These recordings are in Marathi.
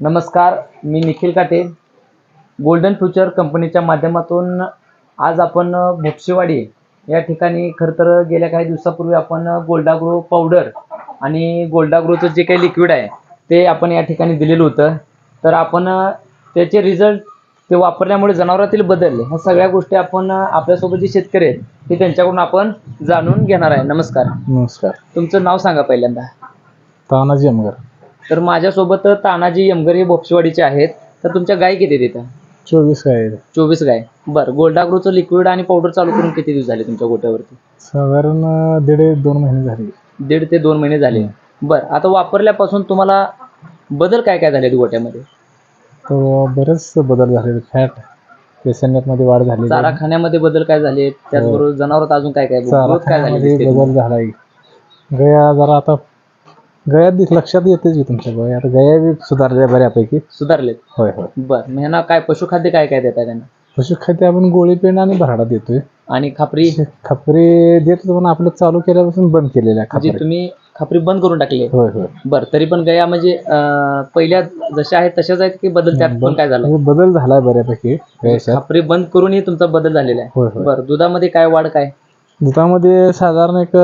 नमस्कार मी निखिल काटे. गोल्डन फ्युचर कंपनीच्या माध्यमातून आज आपण अ, भोपशेवाडी या ठिकाणी खरं तर गेल्या काही दिवसापूर्वी आपण गोल्डाग्रो पावडर आणि गोल्डाग्रोचं जे काही लिक्विड आहे ते आपण या ठिकाणी दिलेलं होतं. तर आपण त्याचे रिझल्ट ते वापरल्यामुळे जनावरातील बदल ह्या सगळ्या गोष्टी आपण आपल्यासोबत जे शेतकरी आहेत ते त्यांच्याकडून आपण जाणून घेणार आहे. नमस्कार. नमस्कार. तुमचं नाव सांगा पहिल्यांदा. तानाजी अमगर तर माझ्यासोबत तानाजी यमगर हे भोपशेवाडीचे आहेत. तर तुमच्या गाय किती आहेत इथं? चोवीस आहे. चोवीस गाय. बरं गोल्डाग्रोचं लिक्विड आणि पावडर चालू करून किती दिवस झाले तुमच्या गोट्यावरती? साधारण दीड एक दोन महिने झाले. दीड ते दोन महिने झाले. बरं आता वापरल्यापासून तुम्हाला बदल काय काय झाले गोट्यामध्ये? तर बरेच बदल झाले फॅटमध्ये वाढ झाली. चारा खाण्यामध्ये बदल काय झाले त्याचबरोबर जनावरात अजून काय काय काय झाली बदल झालाय. गया जरा आता गया दिस लक्षात येतेच की तुमच्या गया आता गया बी सुधारल्या बऱ्यापैकी. सुधारलेत? होय होय. बरं. मग ह्यांना काय पशुखाद्य काय काय देताय त्यांना? पशुखाद्य आपण गोळी पेंड आणि भराडा देतोय. आणि खापरी? खपरी देतो पण आपलं चालू केल्यापासून बंद केलेलं आहे म्हणजे खापरी. तुम्ही खापरी बंद करून टाकली? होय होय. बरं तरी पण गया म्हणजे अं, पहिल्या जशा आहेत तशाच आहेत की बदल त्यात पण काय झालं म्हणजे बदल झालाय बऱ्यापैकी. गयाच्यात. खापरी बंद करूनही तुमचा बदल झालेला आहे. होय. बरं दुधामध्ये काय वाढ काय? दुधामध्ये साधारण एक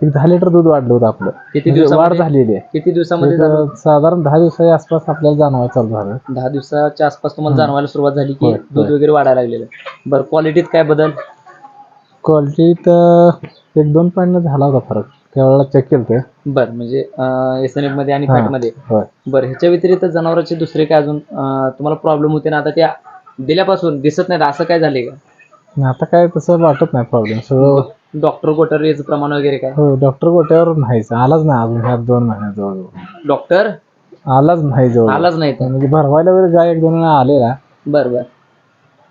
एक दहा लिटर दूध वाढलं होतं आपलं. किती म्हणजे वाढ दिवसामध्ये झालेली आहे. किती दिवसामध्ये एक, झालं? साधारण दहा दिवसाच्या आसपास आपल्याला जाणवायला चालू झालं. दहा दिवसाच्या आसपास तुम्हाला जाणवायला सुरुवात झाली की होय, दूध होय. वगैरे वाढायला लागलेलं. बरं क्वालिटीत काय बदल? क्वालिटीत एक दोन पॉईंट झाला होता फरक. त्यावेळेला चेक केलं ते बरं म्हणजे एस एनमध्ये आणि हा. फॅटमध्ये होय. बरं ह्याच्या व्यतिरिक्त जनावरांचे दुसरे काय अजून अं, तुम्हाला प्रॉब्लेम होते ना आता त्या दिल्यापासून दिसत नाहीत असं काय झाले का? आणि आता काय तसं वाटत नाही प्रॉब्लेम सगळं डॉक्टर गोटर याचं प्रमाण वगैरे काय? हो डॉक्टर गोट्यावर नाहीच आलाच नाही अजून ह्या दोन महिन्यात जवळजवळ डॉक्टर? आलाच नाही जवळ. आलाच नाही तर? म्हणजे भरवायला वगैरे गाय एक दोन वेळा आलेला. बरं बरं.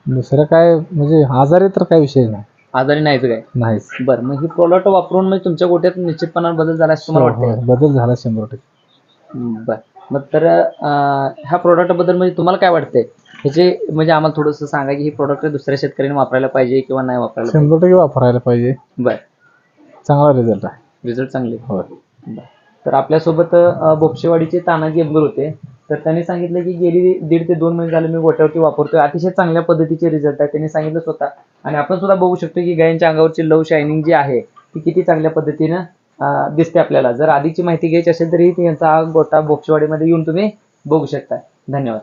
दुसरं काय म्हणजे आजारी तर काही विषय नाही. आजारी नाहीच काय? नाहीच बरं मग ही प्रोडक्ट वापरून म्हणजे तुमच्या गोट्यात निश्चितपणाने बदल झाला असं तुम्हाला वाटतं होय, बदल झाला शंभर टक्के. बर. मग तर अं, ह्या प्रोडक्टबद्दल म्हणजे तुम्हाला काय वाटतंय? ह्याचे म्हणजे आम्हाला थोडंसं सांगा की ही प्रोडक्ट दुसऱ्या शेतकऱ्यांनी वापरायला पाहिजे किंवा नाही वापरायला पाहिजे? शंभर टक्के वापरायला पाहिजे. बर. चांगला रिझल्ट आहे. रिझल्ट चांगले. बर. तर आपल्यासोबत अं, बोपशेवाडीचे तानाजी अब्दुल होते. तर त्यांनी सांगितलं की गेली दीड ते दोन महिने झाले मी गोट्यावरती वापरतोय. अतिशय चांगल्या पद्धतीचे रिझल्ट आहे. त्यांनी सांगितलं स्वतः. आणि आपण सुद्धा बघू शकतो की गायांच्या अंगावरची लव शायनिंग जी आहे ती किती चांगल्या पद्धतीनं अं, दिसते आपल्याला. जर आधीची माहिती घ्यायची असेल तरी यांचा हा गोटा बोपशेवाडीमध्ये येऊन तुम्ही बघू शकता. धन्यवाद.